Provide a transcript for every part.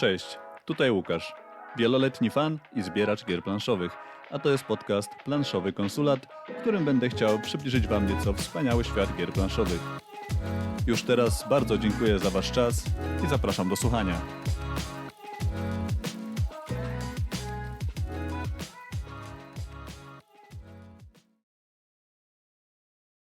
Cześć, tutaj Łukasz, wieloletni fan i zbieracz gier planszowych, a to jest podcast Planszowy Konsulat, w którym będę chciał przybliżyć Wam nieco wspaniały świat gier planszowych. Już teraz bardzo dziękuję za Wasz czas i zapraszam do słuchania.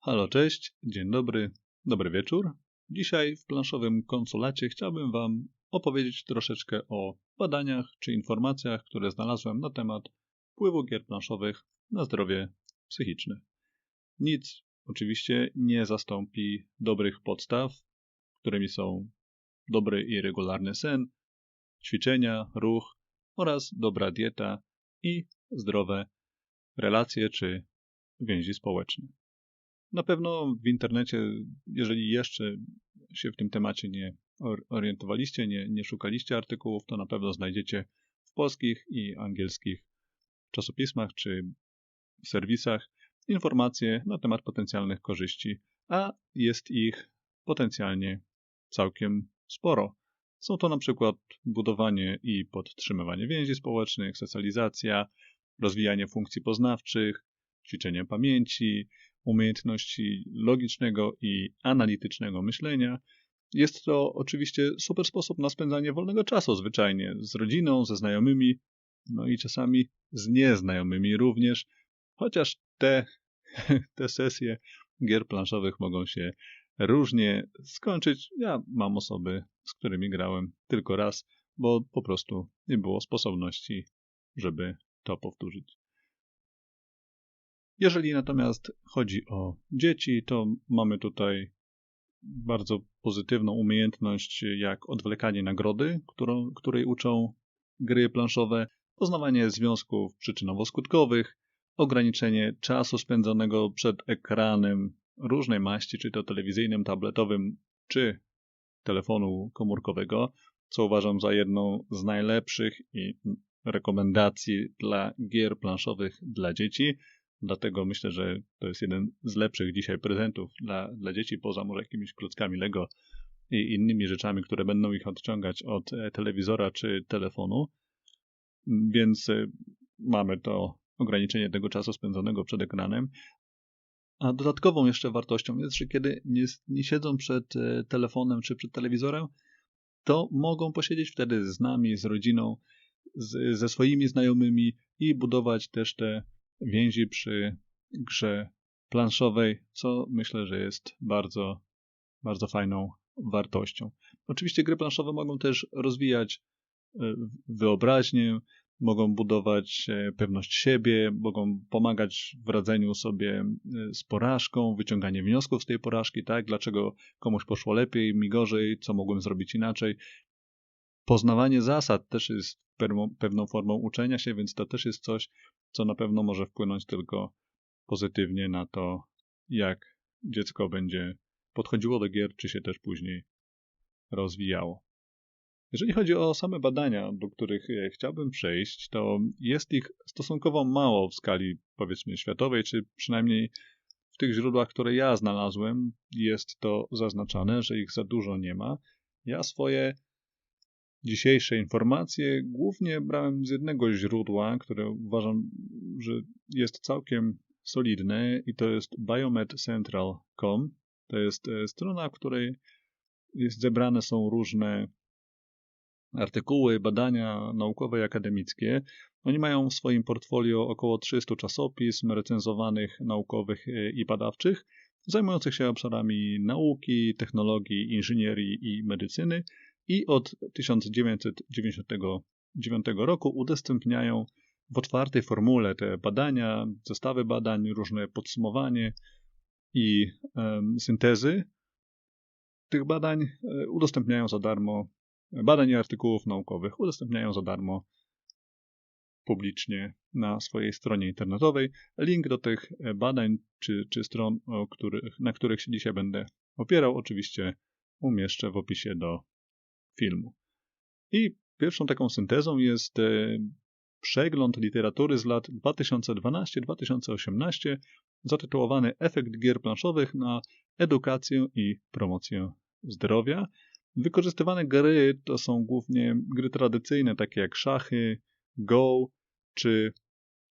Halo, cześć, dzień dobry, dobry wieczór. Dzisiaj w planszowym konsulacie chciałbym Wam opowiedzieć troszeczkę o badaniach czy informacjach, które znalazłem na temat wpływu gier planszowych na zdrowie psychiczne. Nic oczywiście nie zastąpi dobrych podstaw, którymi są dobry i regularny sen, ćwiczenia, ruch oraz dobra dieta i zdrowe relacje czy więzi społeczne. Na pewno w internecie, jeżeli jeszcze się w tym temacie nie orientowaliście, nie, nie szukaliście artykułów, to na pewno znajdziecie w polskich i angielskich czasopismach czy serwisach informacje na temat potencjalnych korzyści, a jest ich potencjalnie całkiem sporo. Są to na przykład budowanie i podtrzymywanie więzi społecznych, socjalizacja, rozwijanie funkcji poznawczych, ćwiczenie pamięci, umiejętności logicznego i analitycznego myślenia. Jest to oczywiście super sposób na spędzanie wolnego czasu, zwyczajnie z rodziną, ze znajomymi, no i czasami z nieznajomymi również, chociaż te, te sesje gier planszowych mogą się różnie skończyć. Ja mam osoby, z którymi grałem tylko raz, bo po prostu nie było sposobności, żeby to powtórzyć. Jeżeli natomiast chodzi o dzieci, to mamy tutaj bardzo pozytywną umiejętność jak odwlekanie nagrody, którą, której uczą gry planszowe, poznawanie związków przyczynowo-skutkowych, ograniczenie czasu spędzonego przed ekranem różnej maści, czy to telewizyjnym, tabletowym, czy telefonu komórkowego, co uważam za jedną z najlepszych i rekomendacji dla gier planszowych dla dzieci. Dlatego myślę, że to jest jeden z lepszych dzisiaj prezentów dla, dla dzieci, poza może jakimiś klockami Lego i innymi rzeczami, które będą ich odciągać od e, telewizora czy telefonu. Więc e, mamy to ograniczenie tego czasu spędzonego przed ekranem. A dodatkową jeszcze wartością jest, że kiedy nie, nie siedzą przed e, telefonem czy przed telewizorem, to mogą posiedzieć wtedy z nami, z rodziną, z, ze swoimi znajomymi i budować też te więzi przy grze planszowej, co myślę, że jest bardzo, bardzo fajną wartością. Oczywiście gry planszowe mogą też rozwijać e, wyobraźnię, mogą budować e, pewność siebie, mogą pomagać w radzeniu sobie z porażką, wyciąganie wniosków z tej porażki, tak? Dlaczego komuś poszło lepiej, mi gorzej, co mogłem zrobić inaczej. Poznawanie zasad też jest pewną formą uczenia się, więc to też jest coś, co na pewno może wpłynąć tylko pozytywnie na to, jak dziecko będzie podchodziło do gier, czy się też później rozwijało. Jeżeli chodzi o same badania, do których e, chciałbym przejść, to jest ich stosunkowo mało w skali powiedzmy światowej, czy przynajmniej w tych źródłach, które ja znalazłem, jest to zaznaczane, że ich za dużo nie ma. Ja swoje Dzisiejsze informacje głównie brałem z jednego źródła, które uważam, że jest całkiem solidne i to jest biomedcentral.com. To jest e, strona, w której jest zebrane są różne artykuły, badania naukowe i akademickie. Oni mają w swoim portfolio około 300 czasopism recenzowanych, naukowych e, i badawczych, zajmujących się obszarami nauki, technologii, inżynierii i medycyny i od 1999 roku udostępniają w otwartej formule te badania, zestawy badań, różne podsumowanie i um, syntezy tych badań e, udostępniają za darmo, badań i artykułów naukowych udostępniają za darmo publicznie na swojej stronie internetowej. Link do tych e, badań czy, czy stron, których, na których się dzisiaj będę opierał, oczywiście umieszczę w opisie do filmu. I pierwszą taką syntezą jest e, przegląd literatury z lat 2012-2018 zatytułowany Efekt gier planszowych na edukację i promocję zdrowia. Wykorzystywane gry to są głównie gry tradycyjne, takie jak szachy, go czy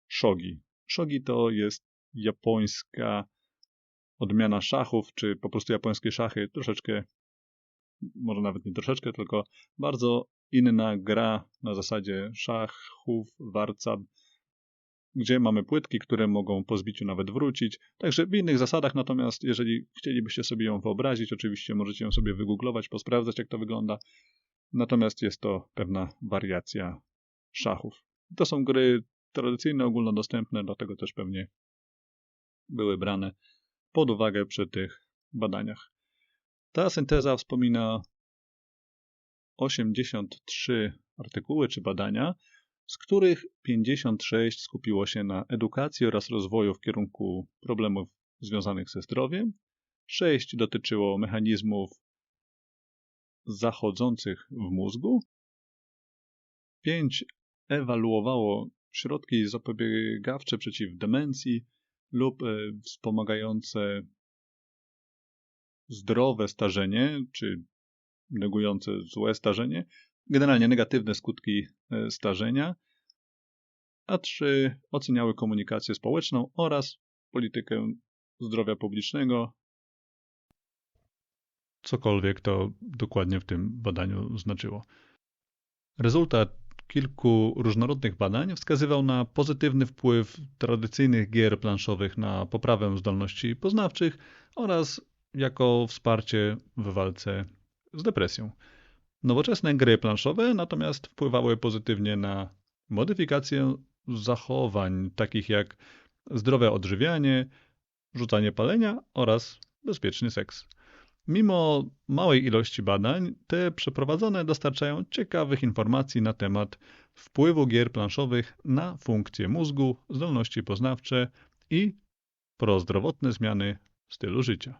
shogi. Shogi to jest japońska odmiana szachów, czy po prostu japońskie szachy, troszeczkę, może nawet nie troszeczkę, tylko bardzo inna gra na zasadzie szachów, warcab, gdzie mamy płytki, które mogą po zbiciu nawet wrócić. Także w innych zasadach, natomiast jeżeli chcielibyście sobie ją wyobrazić, oczywiście możecie ją sobie wygooglować, posprawdzać, jak to wygląda. Natomiast jest to pewna wariacja szachów. To są gry tradycyjne, ogólnodostępne, dlatego też pewnie były brane pod uwagę przy tych badaniach. Ta synteza wspomina 83 artykuły czy badania, z których 56 skupiło się na edukacji oraz rozwoju w kierunku problemów związanych ze zdrowiem, 6 dotyczyło mechanizmów zachodzących w mózgu, 5 ewaluowało środki zapobiegawcze przeciw demencji lub e, wspomagające zdrowe starzenie, czy negujące złe starzenie, generalnie negatywne skutki e, starzenia, a trzy oceniały komunikację społeczną oraz politykę zdrowia publicznego. Cokolwiek to dokładnie w tym badaniu znaczyło. Rezultat kilku różnorodnych badań wskazywał na pozytywny wpływ tradycyjnych gier planszowych na poprawę zdolności poznawczych oraz jako wsparcie w walce z depresją. Nowoczesne gry planszowe natomiast wpływały pozytywnie na modyfikację zachowań, takich jak zdrowe odżywianie, rzucanie palenia oraz bezpieczny seks. Mimo małej ilości badań, te przeprowadzone dostarczają ciekawych informacji na temat wpływu gier planszowych na funkcje mózgu, zdolności poznawcze i prozdrowotne zmiany stylu życia.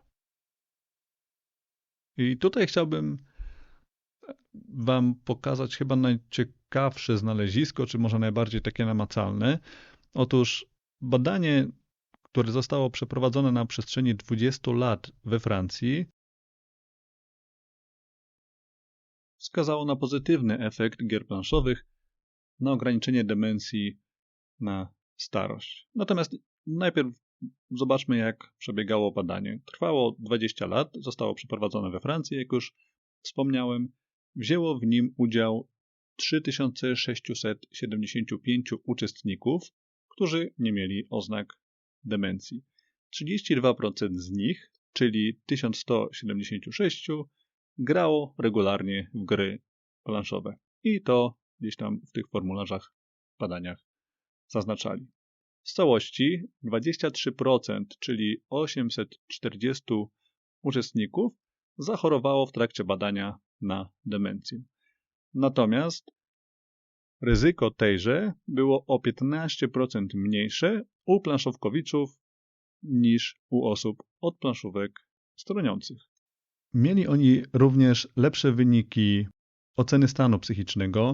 I tutaj chciałbym Wam pokazać chyba najciekawsze znalezisko, czy może najbardziej takie namacalne. Otóż badanie, które zostało przeprowadzone na przestrzeni 20 lat we Francji, wskazało na pozytywny efekt gier planszowych na ograniczenie demencji na starość. Natomiast najpierw zobaczmy, jak przebiegało badanie. Trwało 20 lat, zostało przeprowadzone we Francji, jak już wspomniałem. Wzięło w nim udział 3675 uczestników, którzy nie mieli oznak demencji. 32% z nich, czyli 1176, grało regularnie w gry planszowe. I to gdzieś tam w tych formularzach, badaniach zaznaczali. Z całości 23%, czyli 840 uczestników, zachorowało w trakcie badania na demencję. Natomiast ryzyko tejże było o 15% mniejsze u planszówkowiczów niż u osób od planszówek stroniących. Mieli oni również lepsze wyniki oceny stanu psychicznego,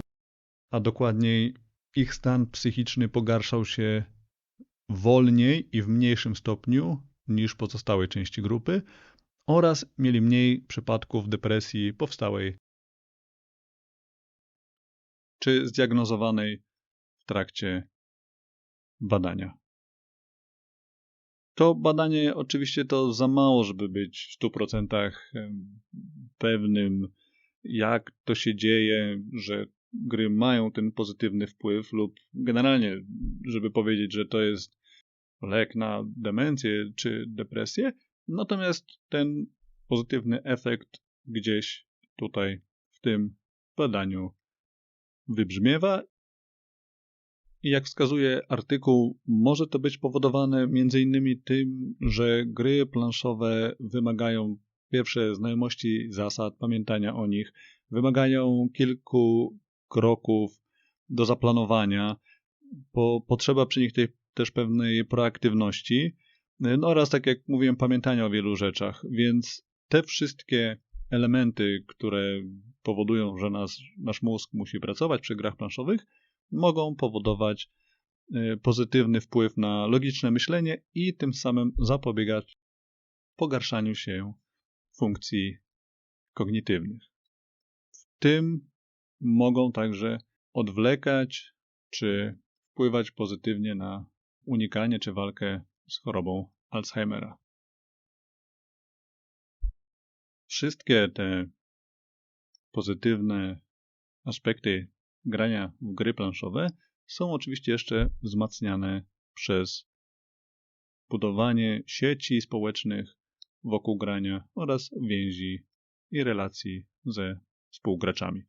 a dokładniej ich stan psychiczny pogarszał się wolniej i w mniejszym stopniu niż pozostałej części grupy oraz mieli mniej przypadków depresji powstałej czy zdiagnozowanej w trakcie badania. To badanie oczywiście to za mało, żeby być w 100% pewnym, jak to się dzieje, że gry mają ten pozytywny wpływ, lub generalnie, żeby powiedzieć, że to jest lek na demencję czy depresję. Natomiast ten pozytywny efekt gdzieś tutaj w tym badaniu wybrzmiewa i jak wskazuje artykuł, może to być powodowane innymi tym, że gry planszowe wymagają pierwsze znajomości zasad, pamiętania o nich, wymagają kilku kroków do zaplanowania, bo potrzeba przy nich tej, też pewnej proaktywności no oraz, tak jak mówiłem, pamiętania o wielu rzeczach, więc te wszystkie elementy, które powodują, że nas, nasz mózg musi pracować przy grach planszowych, mogą powodować y, pozytywny wpływ na logiczne myślenie i tym samym zapobiegać pogarszaniu się funkcji kognitywnych. tym mogą także odwlekać czy wpływać pozytywnie na unikanie czy walkę z chorobą Alzheimera. Wszystkie te pozytywne aspekty grania w gry planszowe są oczywiście jeszcze wzmacniane przez budowanie sieci społecznych wokół grania oraz więzi i relacji ze współgraczami.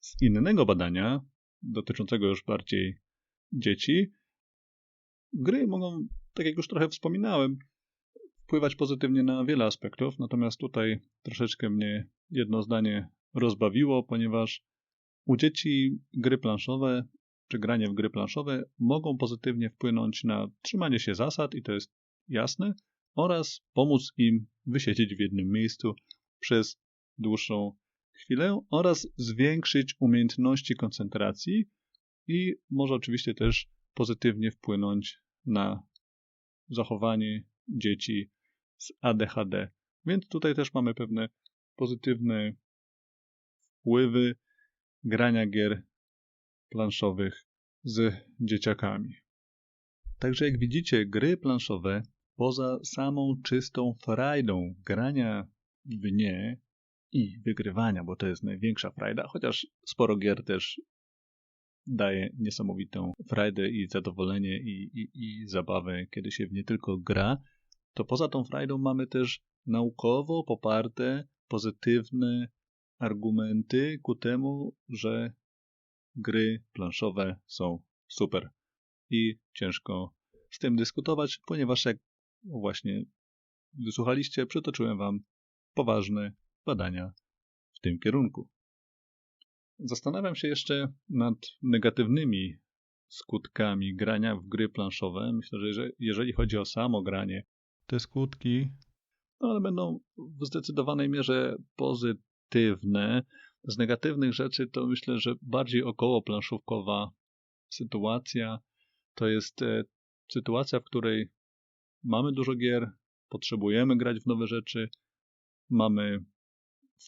Z innego badania, dotyczącego już bardziej dzieci, gry mogą, tak jak już trochę wspominałem, wpływać pozytywnie na wiele aspektów, natomiast tutaj troszeczkę mnie jedno zdanie rozbawiło, ponieważ u dzieci gry planszowe czy granie w gry planszowe mogą pozytywnie wpłynąć na trzymanie się zasad, i to jest jasne, oraz pomóc im wysiedzieć w jednym miejscu przez dłuższą chwilę oraz zwiększyć umiejętności koncentracji i może oczywiście też pozytywnie wpłynąć na zachowanie dzieci z ADHD. Więc tutaj też mamy pewne pozytywne wpływy grania gier planszowych z dzieciakami. Także jak widzicie, gry planszowe poza samą czystą frajdą grania w nie i wygrywania, bo to jest największa frajda, chociaż sporo gier też daje niesamowitą frajdę i zadowolenie i, i, i zabawę, kiedy się w nie tylko gra, to poza tą frajdą mamy też naukowo poparte, pozytywne argumenty ku temu, że gry planszowe są super. I ciężko z tym dyskutować, ponieważ jak właśnie wysłuchaliście, przytoczyłem Wam poważne badania w tym kierunku. Zastanawiam się jeszcze nad negatywnymi skutkami grania w gry planszowe. Myślę, że jeżeli chodzi o samo granie, te skutki no, ale będą w zdecydowanej mierze pozytywne. Z negatywnych rzeczy to myślę, że bardziej około planszówkowa sytuacja to jest e, sytuacja, w której mamy dużo gier, potrzebujemy grać w nowe rzeczy, mamy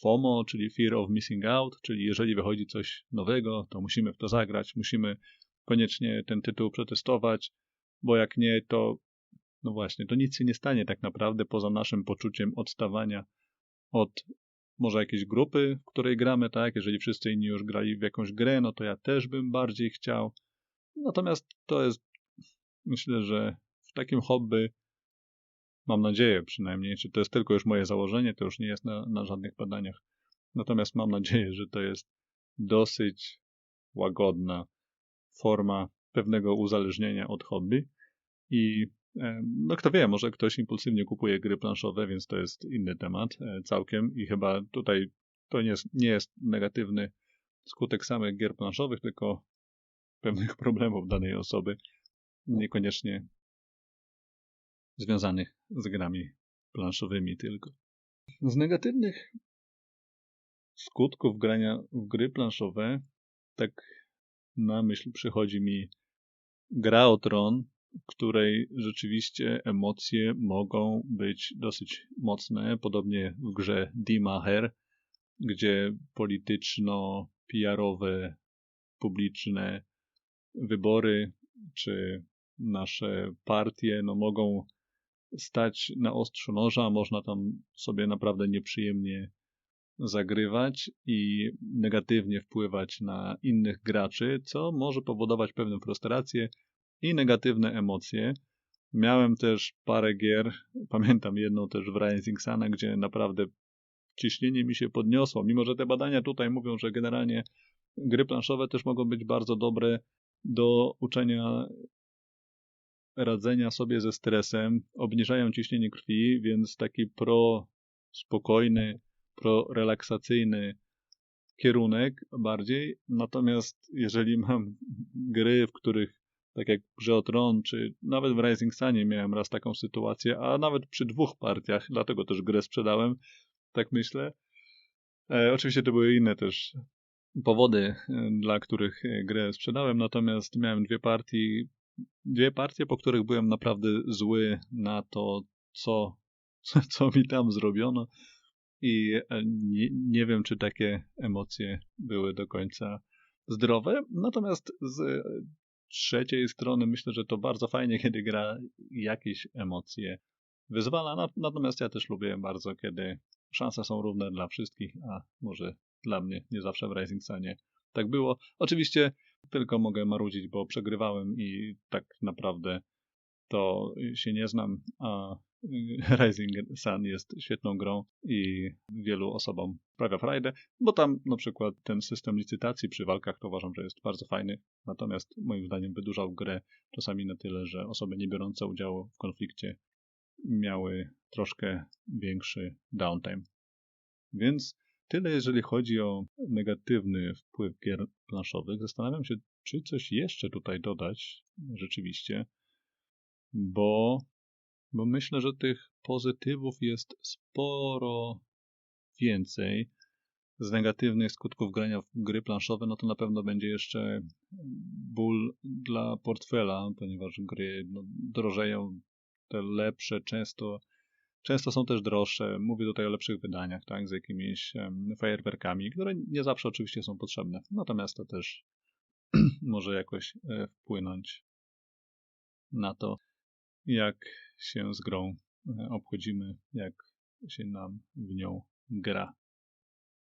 FOMO, czyli Fear of Missing Out, czyli jeżeli wychodzi coś nowego, to musimy w to zagrać, musimy koniecznie ten tytuł przetestować, bo jak nie, to no właśnie, to nic się nie stanie tak naprawdę poza naszym poczuciem odstawania od może jakiejś grupy, w której gramy, tak? Jeżeli wszyscy inni już grali w jakąś grę, no to ja też bym bardziej chciał. Natomiast to jest, myślę, że w takim hobby, mam nadzieję przynajmniej, czy to jest tylko już moje założenie, to już nie jest na, na żadnych badaniach. Natomiast mam nadzieję, że to jest dosyć łagodna forma pewnego uzależnienia od hobby. I no kto wie, może ktoś impulsywnie kupuje gry planszowe, więc to jest inny temat e, całkiem. I chyba tutaj to nie jest, nie jest negatywny skutek samych gier planszowych, tylko pewnych problemów danej osoby, niekoniecznie związanych z grami planszowymi tylko. Z negatywnych skutków grania w gry planszowe tak na myśl przychodzi mi gra o tron, której rzeczywiście emocje mogą być dosyć mocne, podobnie w grze Dimaher, gdzie polityczno-PR-owe, publiczne wybory czy nasze partie no, mogą stać na ostrzu noża, można tam sobie naprawdę nieprzyjemnie zagrywać i negatywnie wpływać na innych graczy, co może powodować pewną frustrację, i negatywne emocje. Miałem też parę gier, pamiętam jedną też w Rising Sun, gdzie naprawdę ciśnienie mi się podniosło, mimo że te badania tutaj mówią, że generalnie gry planszowe też mogą być bardzo dobre do uczenia radzenia sobie ze stresem, obniżają ciśnienie krwi, więc taki pro spokojny, pro relaksacyjny kierunek bardziej. Natomiast jeżeli mam gry, w których tak jak w Tron, czy nawet w Rising Sunie miałem raz taką sytuację, a nawet przy dwóch partiach, dlatego też grę sprzedałem, tak myślę. E, oczywiście to były inne też powody, e, dla których e, grę sprzedałem, natomiast miałem dwie partie, dwie partie, po których byłem naprawdę zły na to, co, co mi tam zrobiono i e, nie, nie wiem, czy takie emocje były do końca zdrowe. Natomiast z trzeciej strony myślę, że to bardzo fajnie, kiedy gra jakieś emocje wyzwala. Natomiast ja też lubię bardzo, kiedy szanse są równe dla wszystkich, a może dla mnie nie zawsze w Rising Sunie tak było. Oczywiście tylko mogę marudzić, bo przegrywałem i tak naprawdę to się nie znam, a Rising Sun jest świetną grą i wielu osobom sprawia frajdę, bo tam na przykład ten system licytacji przy walkach to uważam, że jest bardzo fajny, natomiast moim zdaniem wydłużał grę czasami na tyle, że osoby nie biorące udziału w konflikcie miały troszkę większy downtime. Więc tyle jeżeli chodzi o negatywny wpływ gier planszowych. Zastanawiam się, czy coś jeszcze tutaj dodać rzeczywiście, bo bo myślę, że tych pozytywów jest sporo więcej. Z negatywnych skutków grania w gry planszowe, no to na pewno będzie jeszcze ból dla portfela, ponieważ gry no, drożeją, te lepsze często, często są też droższe. Mówię tutaj o lepszych wydaniach, tak, z jakimiś fajerwerkami, które nie zawsze oczywiście są potrzebne. Natomiast to też może jakoś e, wpłynąć na to, jak się z grą e, obchodzimy, jak się nam w nią gra.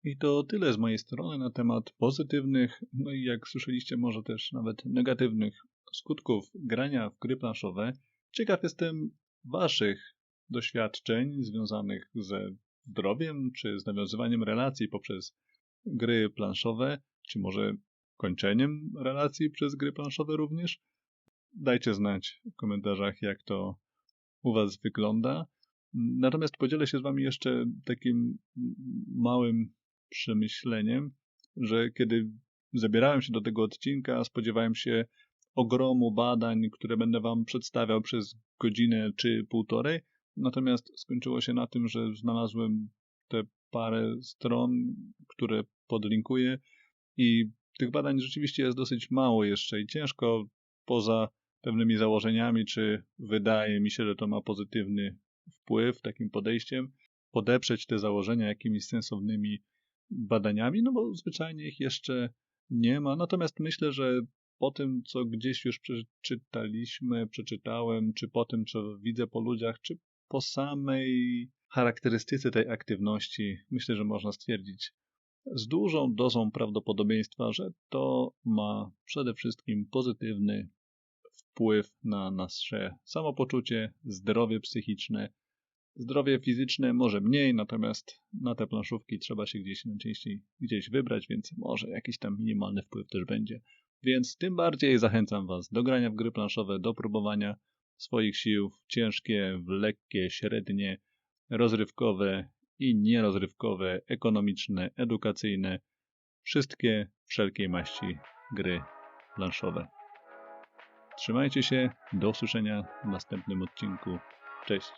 I to tyle z mojej strony na temat pozytywnych, no i jak słyszeliście, może też nawet negatywnych skutków grania w gry planszowe. Ciekaw jestem Waszych doświadczeń związanych ze zdrowiem, czy z nawiązywaniem relacji poprzez gry planszowe, czy może kończeniem relacji przez gry planszowe również. Dajcie znać w komentarzach, jak to u Was wygląda. Natomiast podzielę się z Wami jeszcze takim małym przemyśleniem, że kiedy zabierałem się do tego odcinka, spodziewałem się ogromu badań, które będę Wam przedstawiał przez godzinę czy półtorej. Natomiast skończyło się na tym, że znalazłem te parę stron, które podlinkuję i tych badań rzeczywiście jest dosyć mało jeszcze i ciężko poza pewnymi założeniami, czy wydaje mi się, że to ma pozytywny wpływ takim podejściem, podeprzeć te założenia jakimiś sensownymi badaniami, no bo zwyczajnie ich jeszcze nie ma. Natomiast myślę, że po tym, co gdzieś już przeczytaliśmy, przeczytałem, czy po tym, co widzę po ludziach, czy po samej charakterystyce tej aktywności, myślę, że można stwierdzić z dużą dozą prawdopodobieństwa, że to ma przede wszystkim pozytywny wpływ na nasze samopoczucie, zdrowie psychiczne. Zdrowie fizyczne może mniej, natomiast na te planszówki trzeba się gdzieś najczęściej gdzieś wybrać, więc może jakiś tam minimalny wpływ też będzie. Więc tym bardziej zachęcam Was do grania w gry planszowe, do próbowania swoich sił w ciężkie, w lekkie, średnie, rozrywkowe i nierozrywkowe, ekonomiczne, edukacyjne, wszystkie wszelkiej maści gry planszowe. Trzymajcie się, do usłyszenia w następnym odcinku. Cześć.